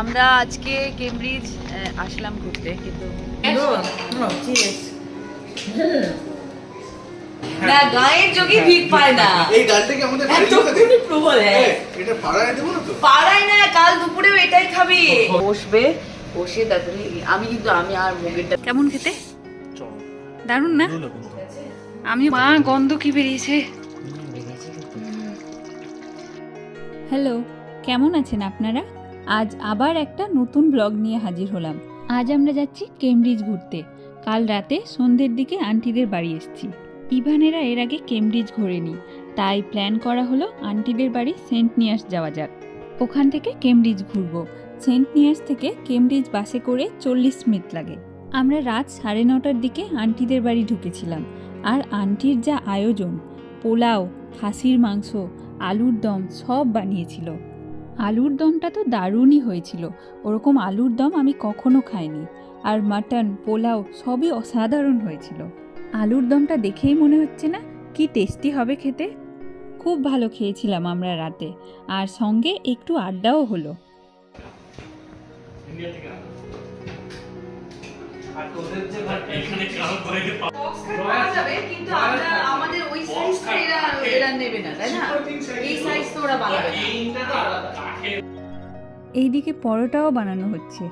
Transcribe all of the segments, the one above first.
আমরা আজকে কেমব্রিজ আসলাম ঘুরতে কিন্তু না গায়ের যোগী ভিড় পায় না। এই ডালটা কি আমাদের এতক্ষণই প্রবল হ্যাঁ। এটা পাড়ায় দেবো না তো? পাড়ায় না কাল দুপুরেও এটাই খাবি। বসবে বসে তারপরে আমি কিন্তু আমি আর মুগেরটা কেমন খেতে? দারুণ না? আমি মা গন্ধ কি বেরিয়েছে? হ্যালো কেমন আছেন আপনারা? আজ আবার একটা নতুন ব্লগ নিয়ে হাজির হলাম। আজ আমরা যাচ্ছি কেমব্রিজ ঘুরতে। কাল রাতে সন্ধ্যের দিকে আন্টিদের বাড়ি এসেছি। ইভানেরা এর আগে কেমব্রিজ ঘোরেনি, তাই প্ল্যান করা হলো আন্টিদের বাড়ি সেন্ট নিয়াস যাওয়া যাক। ওখান থেকে কেমব্রিজ ঘুরবো। সেন্ট নিয়াস থেকে কেমব্রিজ বাসে করে চল্লিশ মিনিট লাগে। আমরা রাত সাড়ে নটার দিকে আন্টিদের বাড়ি ঢুকেছিলাম। আর আন্টির যা আয়োজন, পোলাও, খাসির মাংস, আলুর দম সব বানিয়েছিল। আলুর দমটা তো দারুণই হয়েছিল। ওরকম আলুর দম আমি কখনো খাইনি। আর মাটন পোলাও সবই অসাধারণ হয়েছিল। আলুর দমটা দেখেই মনে হচ্ছে না কি টেস্টি হবে খেতে। খুব ভালো খেয়েছিলাম আমরা রাতে। আর সঙ্গে একটু আড্ডাও হলো। আমাদের ওই সাইজটা এরা এরা নেবে না তাই না? এই সাইজ তো ওরা বানাবে না। এইদিকে পরোটাও বানানো হচ্ছে।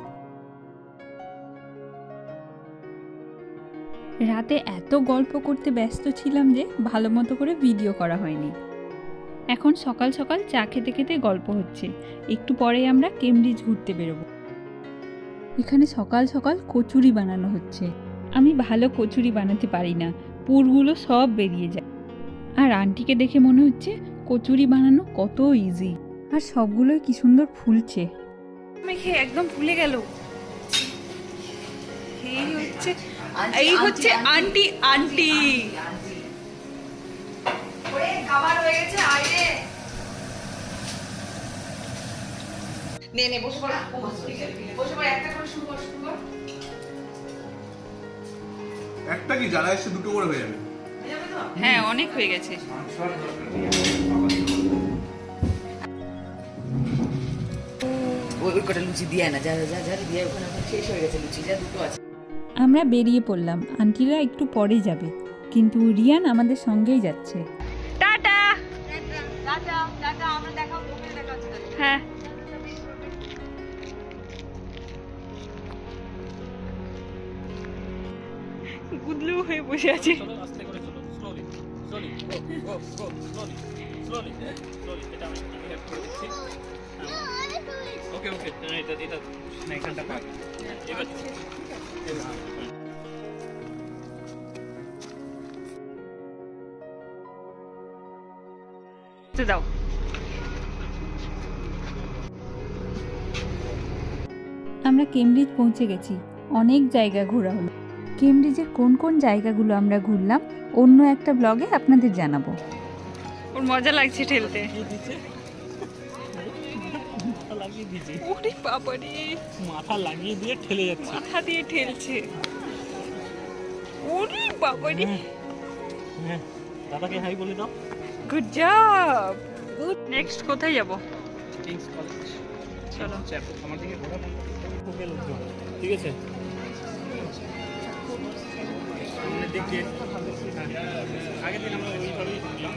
রাতে এত গল্প করতে ব্যস্ত ছিলাম যে ভালো মতো করে ভিডিও করা হয়নি। এখন সকাল সকাল চা খেতে খেতে গল্প হচ্ছে। একটু পরেই আমরা কেমব্রিজ ঘুরতে বেরোবো। এখানে সকাল সকাল কচুরি বানানো হচ্ছে। আমি ভালো কচুরি বানাতে পারি না। পুরগুলো সব বেরিয়ে যায়। আর আন্টিকে দেখে মনে হচ্ছে কচুরি বানানো কত ইজি আর সবগুলোই কি সুন্দর ফুলছে। মেখে একদম ফুলে গেল। এই হচ্ছে আন্টি, এই আন্টি, হচ্ছে আন্টি আন্টি। হয়ে নে নে বসে পড়। বসে পড়। একটা করে শুরু কর শুরু কর। একটা কি জ্বালা এসে দুটো করে হয়ে যাবে? হ্যাঁ অনেক হয়ে গেছে। ওই কটা লুচি দিয়ে না যা যা যা দিয়ে ওখানে ওখানে শেষ হয়ে গেছে লুচি যা দুটো আছে। আমরা বেরিয়ে পড়লাম আন্টিরা একটু পরে যাবে কিন্তু রিয়ান আমাদের সঙ্গেই যাচ্ছে। টাটা! হ্যাঁ। গুদলু হয়ে বসে আছে। ওকে ওকে এটা এটা না এখানটা পাক এবার দাও। আমরা কেমব্রিজ পৌঁছে গেছি। অনেক জায়গা ঘোরা হলো। কেমব্রিজের কোন কোন জায়গাগুলো আমরা ঘুরলাম অন্য একটা ব্লগে আপনাদের জানাব। ওর মজা লাগছে ঠেলতে। লাগিয়ে দিয়েছে। ওরে বাবারে মাথা লাগিয়ে দিয়ে ঠেলে যাচ্ছে। মাথা দিয়ে ঠেলছে। ওরে বাবারে হ্যাঁ দাদাকে হাই বলে দাও। গুড জব গুড নেক্সট কোথায় যাব? কিংস কলেজ চলো। আমার দিকে ঘোরা। ঠিক আছে? সামনে দিকে। হ্যাঁ। আগের দিন আমরা ওইভাবেই ঢুকলাম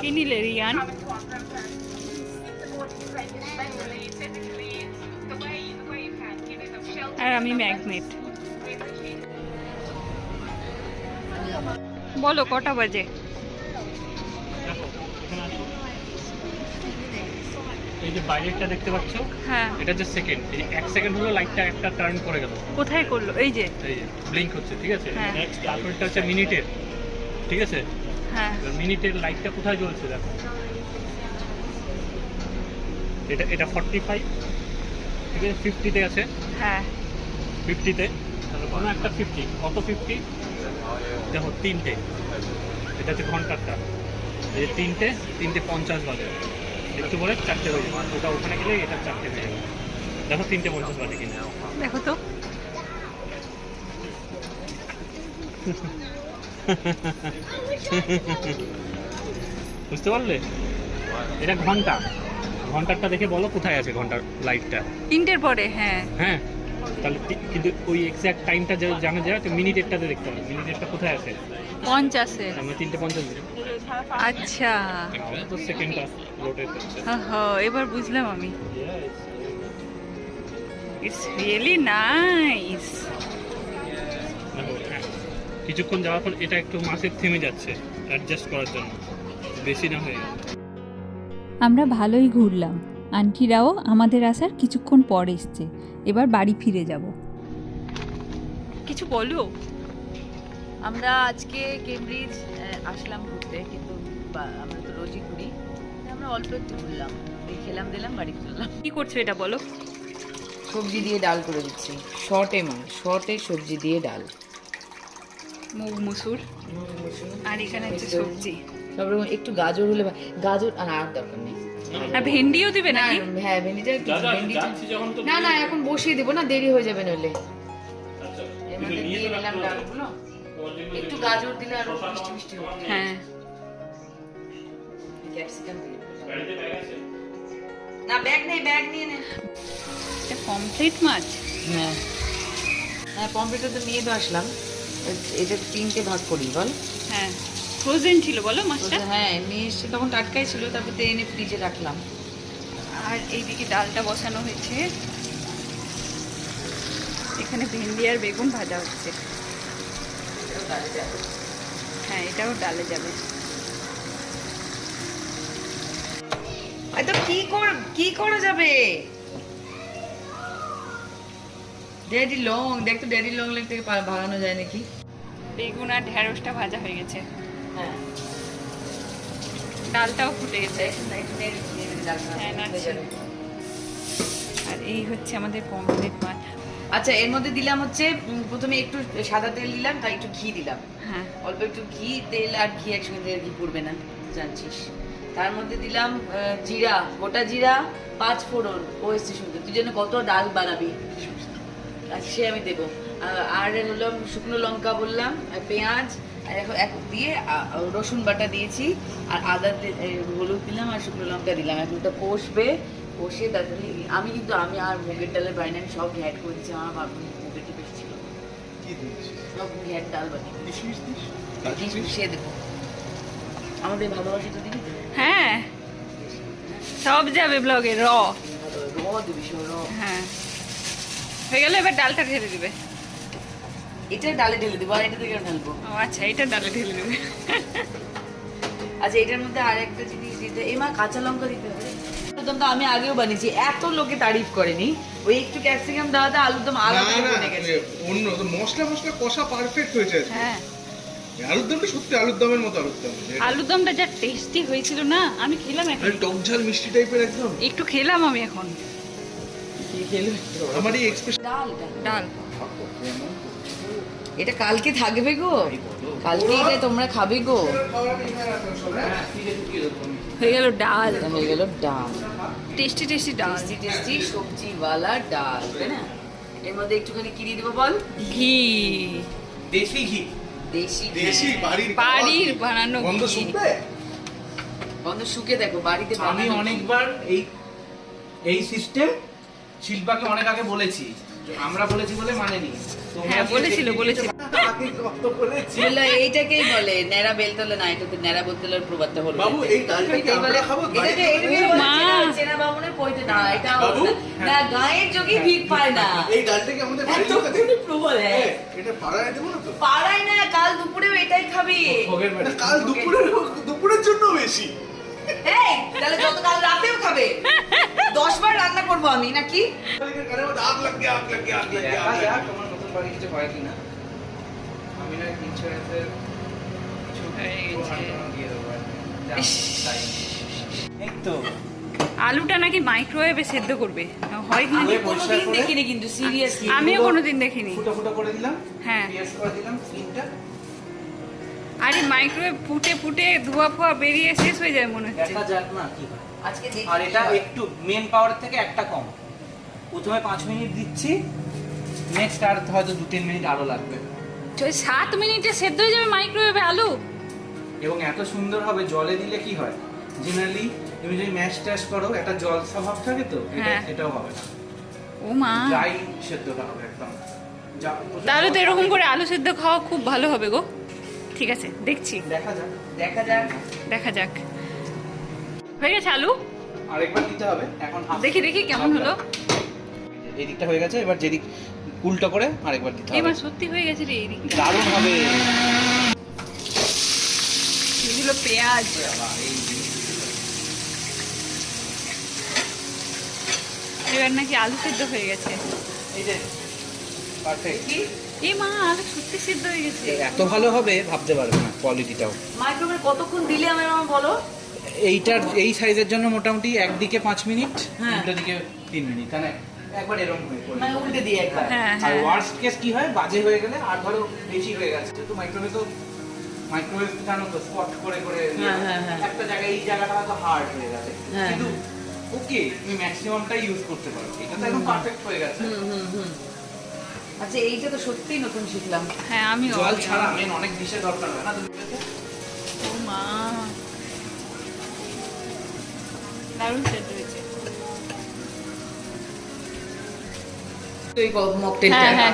কি নিলে রিয়ান আর আমি ম্যাগনেট বলো কটা বাজে এই যে বাইরেরটা দেখতে পাচ্ছ হ্যাঁ। এটা যে সেকেন্ড এই এক সেকেন্ড হলো লাইটটা একটা টার্ন করে গেল। কোথায় করল? এই যে। এই যে ব্লিঙ্ক হচ্ছে ঠিক আছে? হ্যাঁ। নেক্সট তারপরটা হচ্ছে মিনিটের ঠিক আছে? হ্যাঁ। মিনিটের লাইটটা কোথায় জ্বলছে দেখো। এটা এটা ফর্টি ফাইভ ঠিক আছে? ফিফটিতে আছে। হ্যাঁ। ফিফটিতে কোনো একটা ফিফটি কত ফিফটি দেখো তিনটে। এটা হচ্ছে ঘন্টারটা। এই তিনটে তিনটে পঞ্চাশ বাজে। একটু পরে চারটে হয়ে যাবে। ওটা ওখানে গেলে এটা চারটে হয়ে যাবে। দেখো তিনটে পঞ্চাশ বাজে কিনা। দেখো তো। বুঝতে পারলে? এটা ঘণ্টা। ঘন্টারটা দেখে বলো কোথায় আছে ঘণ্টার লাইটটা তিনটের পরে হ্যাঁ। হ্যাঁ তাহলে কিন্তু ওই এক্স্যাক্ট টাইমটা যে জানা যায় তো মিনিটেরটাতে দেখতে হবে। মিনিটেরটা কোথায় আছে? পঞ্চাশে। আমরা তিনটে পঞ্চাশ আচ্ছা। তো সেকেন্ডটা রোটেট হ্যাঁ এবার বুঝলাম আমি। It's really nice. কিছুক্ষণ যাওয়ার পর এটা একটু মাছের থেমে যাচ্ছে অ্যাডজাস্ট করার জন্য। বেশি না হয়ে আমরা ভালোই ঘুরলাম। আন্টিরাও আমাদের আসার কিছুক্ষণ পর এসছে। এবার বাড়ি ফিরে যাব। কিছু বলো? আমরা আজকে কেমব্রিজ আসলাম ঘুরতে কিন্তু বা- আমরা তো রোজই ঘুরি। আমরা অল্প একটু ঘুরলাম। এই খেলাম দিলাম বাড়ি ফিরলাম। কি করছ এটা বলো? সবজি দিয়ে ডাল করে দিচ্ছি। শর্টে মা শর্টে সবজি দিয়ে ডাল। মুগ মুসুর। আর এখানে হচ্ছে সবজি। সব রকম একটু গাজর হলে গাজর আর আর দরকার নেই। আর ভেন্ডিও দিবে না, নাকি? হ্যাঁ ভেন্ডিটা ভেন্ডিটা না না এখন বসিয়ে দেবো না দেরি হয়ে যাবে নইলে। আচ্ছা, এর মধ্যে দিয়ে নিলাম ডালগুলো একটু গাজর দিলে আরও মিষ্টি মিষ্টি হবে হ্যাঁ। ক্যাপসিকাম না ব্যাগ নেই ব্যাগ নিয়ে নে। এটা কমপ্লিট মাছ? হ্যাঁ। হ্যাঁ কম্পিউটার তো নিয়ে তো আসলাম। এটা তিনটে ভাগ করি বল। হ্যাঁ ফ্রোজেন ছিল বলো মাছটা? হ্যাঁ নিয়ে এসে তখন টাটকাই ছিল তারপর তো এনে ফ্রিজে রাখলাম। আর এইদিকে ডালটা বসানো হয়েছে। এখানে ভেন্ডি আর বেগুন ভাজা হচ্ছে। হ্যাঁ এটাও ডালে যাবে। তো কি কর কি করা যাবে? ড্যাডি লং দেখ তো ড্যাডি লং লেগ থেকে ভাগানো যায় নাকি? বেগুন আর ঢ্যাঁড়সটা ভাজা হয়ে গেছে। হ্যাঁ। ডালটাও ফুটে গেছে। হ্যাঁ, হয়ে। আর এই হচ্ছে আমাদের কমপ্লিট মাছ আচ্ছা এর মধ্যে দিলাম হচ্ছে প্রথমে একটু সাদা তেল দিলাম তাই একটু ঘি দিলাম। হ্যাঁ। অল্প একটু ঘি তেল আর ঘি একসঙ্গে দিলে ঘি পড়বে না জানছিস। তার মধ্যে দিলাম জিরা গোটা জিরা পাঁচ ফোড়ন ও এসছে শুনতে তুই যেন কত ডাল বানাবি। আর সে আমি দেবো। আর হলো শুকনো লঙ্কা বললাম আর পেঁয়াজ আর এখন এক দিয়ে রসুন বাটা দিয়েছি আর আদা হলুদ দিলাম আর শুকনো লঙ্কা দিলাম। এখন ওটা কষবে কষে তারপরে আমি কিন্তু আমি আর মুগের ডালের বাইরে আমি সব অ্যাড করে দিচ্ছি আমার ভাবুন মুগেরটা বেশি ছিল? সব ঘ্যাট ডাল বানিয়ে মিশিয়ে দেবো। আমাদের ভালোবাসি তো দিবি? হ্যাঁ। সব যাবে ব্লগে র। র দিবি র। হ্যাঁ। হয়ে গেলে এবার ডালটা ঢেলে দিবে। এটা ডালে ঢেলে দেবো আর এটা থেকে ঢালবো। ও আচ্ছা এটা ডালে ঢেলে দেবে। আচ্ছা এটার মধ্যে আর একটা জিনিস দিতে এই মা কাঁচা লঙ্কা দিতে হবে। তো আমি আগেও বানিয়েছি এত লোকে তারিফ করেনি। ওই একটু ক্যাপসিকাম দেওয়াতে আলুদম না, আলাদা বনে গেছে। অন্য তো মশলা মশলা কষা পারফেক্ট হয়েছে হ্যাঁ। আলুর দমটা সত্যি আলুর দমের মতো আলুর দম আলুর দমটা যা টেস্টি হয়েছিল না আমি খেলাম এখন। টক ঝাল মিষ্টি টাইপের একদম। একটু খেলাম আমি এখন। কি খেলো? আমার এই এক্সপ্রেশন ডাল ডাল। এটা কালকে থাকবে গো। কালকে এটা তোমরা খাবে গো। হয়ে গেল ডাল। হয়ে গেল ডাল। টেস্টি টেস্টি ডাল। টেস্টি টেস্টি সবজিওয়ালা ডাল তাই না? এর মধ্যে একটুখানি কি দিয়ে দেবো বল? ঘি। দেশি ঘি। দেশি দেশি। বাড়ির বাড়ির বানানো গন্ধ। শুকবে? গন্ধ শুকে দেখো বাড়িতে আমি অনেকবার এই এই সিস্টেম শিল্পাকে অনেক আগে বলেছি। আমরা বলেছি বলে মানেনি। তোমরা হ্যাঁ বলেছিল বলেছিল। আগে কত বলেছি। বলল এইটাকেই বলে ন্যাড়া বেলতলে না এটাতে ন্যাড়া বেলতলের প্রবাদটা হলো বাবু, এই ডালটা আমরা খাব? এটাকে এটাকেই ও বলে মা। চেনা- চেনা বামুনের পইতে না। এটা না গায়ের যোগী ভিক পায় না। এই ডালটা আমাদের বাড়ির লোকে প্রবল হ্যাঁ। এটা পাড়ায় দেবো না তো? পাড়ায় না কাল দুপুরেও এটাই খাবি। কাল দুপুরের দুপুরের জন্য বেশি। এই তাহলে যত কাল রাতেও খাবে। দশ বার রান্না করব আমি নাকি আগ লাগে আগ লাগে আগ লাগে বাড়ি কিছু হয় কিনা? আমি না ইন্স্যুরেন্সের কিছু দিয়ে দেবো কি। এই তো। আলুটা নাকি মাইক্রোওয়েভে সেদ্ধ করবে। হয় কি কোনোদিন দেখিনি কিন্তু সিরিয়াসলি আমিও কোনোদিন দেখিনি। ফুটো ফুটো করে দিলাম হ্যাঁ। পেঁয়াজ করে দিলাম তিনটা। আরে মাইক্রোওয়েভ ফুটে ফুটে ধোয়া ফোয়া বেরিয়ে শেষ হয়ে যায় মনে হচ্ছে। দেখা যাক না কি আজকে দেখি আর এটা একটু মেন পাওয়ার থেকে একটা কম। প্রথমে পাঁচ মিনিট দিচ্ছি নেক্সট আর হয়তো দু তিন মিনিট আরও লাগবে। সাত মিনিটে সেদ্ধ হয়ে যাবে মাইক্রোওয়েভে আলু? এবং এত সুন্দর হবে জলে দিলে কি হয়? জেনারেলি তুমি যদি ম্যাশ ট্যাশ করো একটা জল স্বভাব থাকে তো? এটা হ্যাঁ। এটাও হবে না। ও মা। ড্রাই সেদ্ধটা হবে একদম। তাহলে তো এরকম করে আলু সেদ্ধ খাওয়া খুব ভালো হবে গো। ঠিক আছে দেখছি। দেখা যাক দেখা যাক। দেখা যাক। হয়ে গেছে আলু? আরেকবার দিতে হবে এখন দেখি দেখি কেমন হলো। এই দিকটা হয়ে গেছে এবার যেদিক উল্টো করে আরেকবার দিতে হবে। এবার সত্যি হয়ে গেছে রে এই দিকটা দারুণ হবে এগুলো পেঁয়াজ। এবার নাকি আলু সেদ্ধ হয়ে গেছে। এই যে পারফেক্ট এই মা আলু সত্যি সেদ্ধ হয়ে গেছে। এত ভালো হবে ভাবতে পারবে না কোয়ালিটিটাও মাইক্রোওয়েভ কতক্ষণ দিলে আমার আমার বলো? এইটার এই সাইজের জন্য মোটামুটি একদিকে পাঁচ মিনিট হ্যাঁ। উল্টো দিকে তিন মিনিট মানে একবার এরকম হয়ে মানে উল্টে দিয়ে একবার। হ্যাঁ আর হ্যাঁ। ওয়ার্স্ট কেস কি হয়? বাজে হয়ে গেলে আর ধরো বেশি হয়ে গেছে। যেহেতু মাইক্রোওয়েভ তো মাইক্রোওয়েভ জানো তো স্পট করে করে হ্যাঁ, হ্যাঁ, হ্যাঁ। একটা জায়গায় এই জায়গাটা হয়তো হার্ড হয়ে গেছে। হ্যাঁ, কিন্তু ওকে তুমি ম্যাক্সিমামটাই ইউজ করতে পারো। এটা তো একদম পারফেক্ট হয়ে গেছে। হুম হুম হুম। আচ্ছা এইটা তো সত্যিই নতুন শিখলাম। হ্যাঁ আমি জল ছাড়া মেন অনেক ডিশের দরকার হয় না তুমি ও মা। দারুণ সেদ্ধ ওই হ্যাঁ, হ্যাঁ,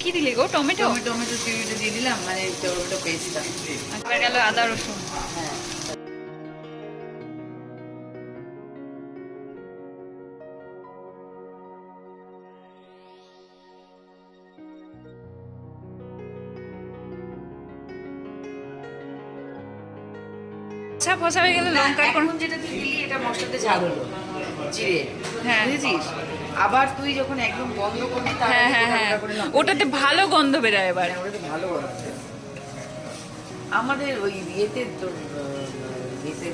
কি দিলি গো? টমেটো? টমেটো চিড়িটা দিয়ে দিলাম মানে টমেটো পেস্টটা আর আচ্ছা, গেল আদা রসুন। হ্যাঁ। খোসা হয়ে গেলে লঙ্কার কোন যেটা তুই দিলি এটা মশলাতে ঝাল হলো। জিরে। হ্যাঁ। বুঝেছিস? আবার তুই যখন একদম বন্ধ করবি হ্যাঁ হ্যাঁ হ্যাঁ।, হ্যাঁ। ওটাতে ভালো গন্ধ বের হয় এবারে ওটাতে ভালো গন্ধ আমাদের ওই ইয়েতে তো ইয়েতে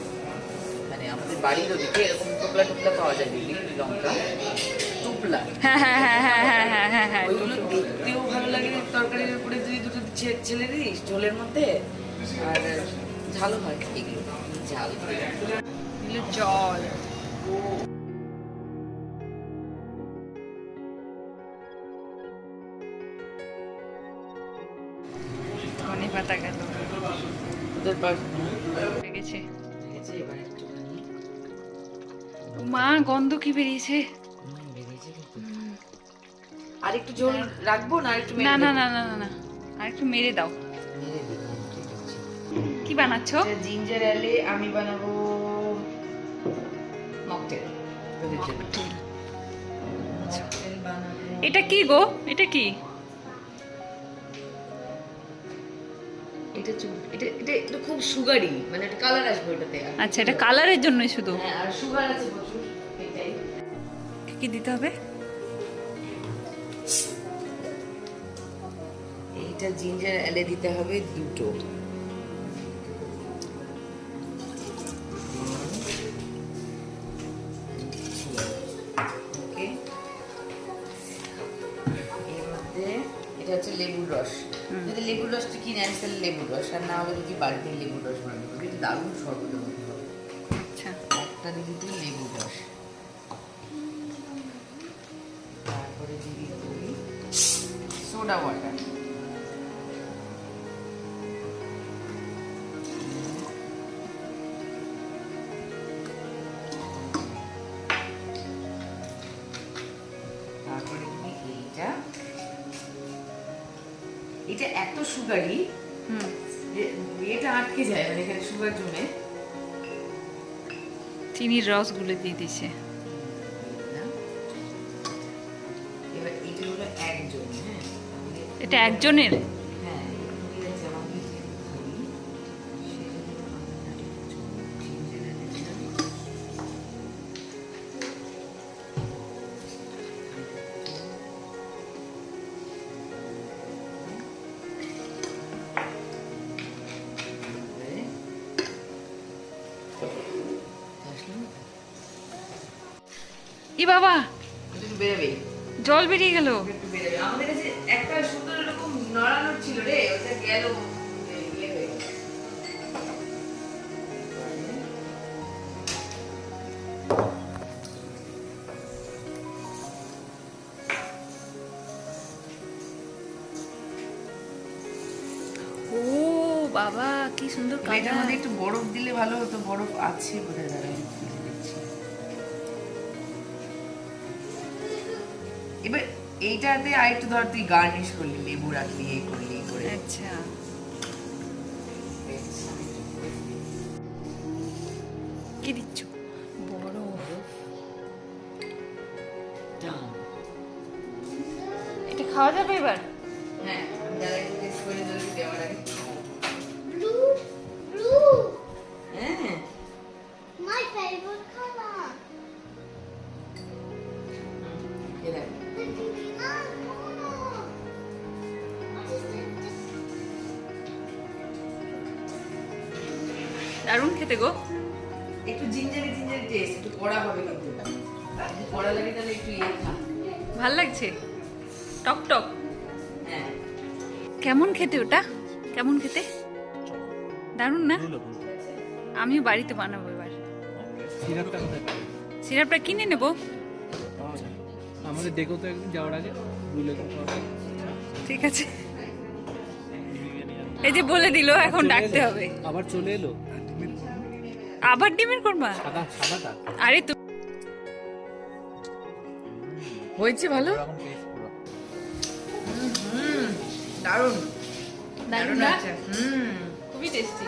মানে আমাদের বাড়ির ওদিকে এরকম টুকলা টুকলা পাওয়া যায় লঙ্কা। টুকলা হ্যাঁ হ্যাঁ হ্যাঁ হ্যাঁ হ্যাঁ হ্যাঁ হ্যাঁ, হ্যাঁ, হ্যাঁ। ওগুলো দেখতেও ভালো লাগে তরকারির উপরে যদি দুটো ছেলে দিস ঝোলের মধ্যে আর ঝালও হয় এগুলো। ঝাল জল ধনে পাতা গেল গেছে মা গন্ধ কি বেরিয়েছে। আর একটু ঝোল রাখব না একটু না না না না না না আর একটু মেরে দাও বানাচ্ছো? জিঞ্জার এলে আমি বানাবো মকটেল। মকটেল বানাবো। এটা কি গো? এটা কি? এটা এটা এটা এটা খুব সুগারি মানে একটা কালার আসবে ওটাতে। আচ্ছা এটা কালারের জন্যই শুধু? হ্যাঁ আর সুগার আছে প্রচুর এটাই। কি দিতে হবে? এইটা জিঞ্জার এলে দিতে হবে দুটো। লেবুর রসটা কিনে তাহলে লেবুর রস। আর না হলে যদি বাড়িতে লেবুর রস হবে এটা দারুণ শরবতের আচ্ছা। একটা দিবি তুই লেবুর রস। তারপরে দিবি তুই সোডা ওয়াটার সুগারি এটা আটকে যায় মানে এখানে সুগার জমে। চিনির রস গুলে দিয়ে দিছে। হ্যাঁ? এটা একজনের? ই বাবা। জল বেরিয়ে গেল। আমাদের কাছে একটা সুন্দর এরকম নড়ানোর ছিল রে ওটা গেল। বাবা কি সুন্দর কাটা। মধ্যে একটু বরফ দিলে ভালো হতো বরফ আছে বোধহয় দাঁড়ায়। এবার এইটাতে আর একটু ধর তুই গার্নিশ করলি লেবু রাখলি এই করলি এই করে। আচ্ছা। দারুণ খেতে গো? একটু জিঞ্জারি জিঞ্জারি টেস্ট একটু কড়া হবে কিন্তু। কড়া লাগে তাহলে একটু ইয়ে খা ভালো লাগছে? টক টক। হ্যাঁ। কেমন খেতে ওটা? কেমন খেতে? দারুণ না? আমিও বাড়িতে বানাবো এবার। সিরাপটা কোথায় সিরাপটা কিনে নেব? আমাদের দেখো তো একদিন যাওয়ার আগে ঠিক আছে। এই যে বলে দিল এখন ডাকতে হবে। আবার চলে এলো? আবার ডিমের সাদাটা আরে তো হয়েছে ভালো? দারুণ। দারুণ আছে হুম। খুবই টেস্টি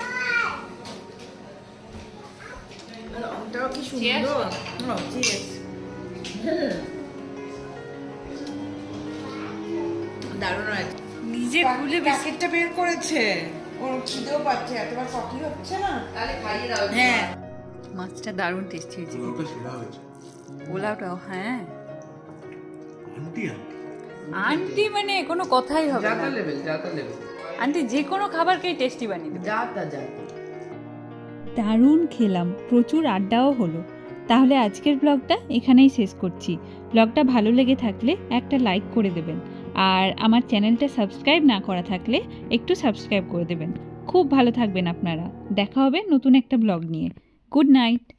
রংটাও কি সুন্দর। দারুণ হয়েছে। নিজে খুলে প্যাকেটটা বের করেছে। ওর খিদেও পাচ্ছে এতবার কফি হচ্ছে না? তাহলে খাইয়ে দাও হ্যাঁ। মাছটা দারুণ টেস্টি হয়েছে ওটা সেরা হয়েছে। পোলাওটাও হ্যাঁ। আন্টি আন্টি আন্টি মানে কোনো কথাই হবে না। লেভেল যাতা লেভেল আন্টি যে কোনো খাবারকেই টেস্টি বানিয়ে দেবে। যাতা যাতা। দারুণ খেলাম প্রচুর আড্ডাও হলো। তাহলে আজকের ব্লগটা এখানেই শেষ করছি। ব্লগটা ভালো লেগে থাকলে একটা লাইক করে দেবেন। আর আমার চ্যানেলটা সাবস্ক্রাইব না করা থাকলে একটু সাবস্ক্রাইব করে দেবেন। খুব ভালো থাকবেন আপনারা। দেখা হবে নতুন একটা ব্লগ নিয়ে। Good night.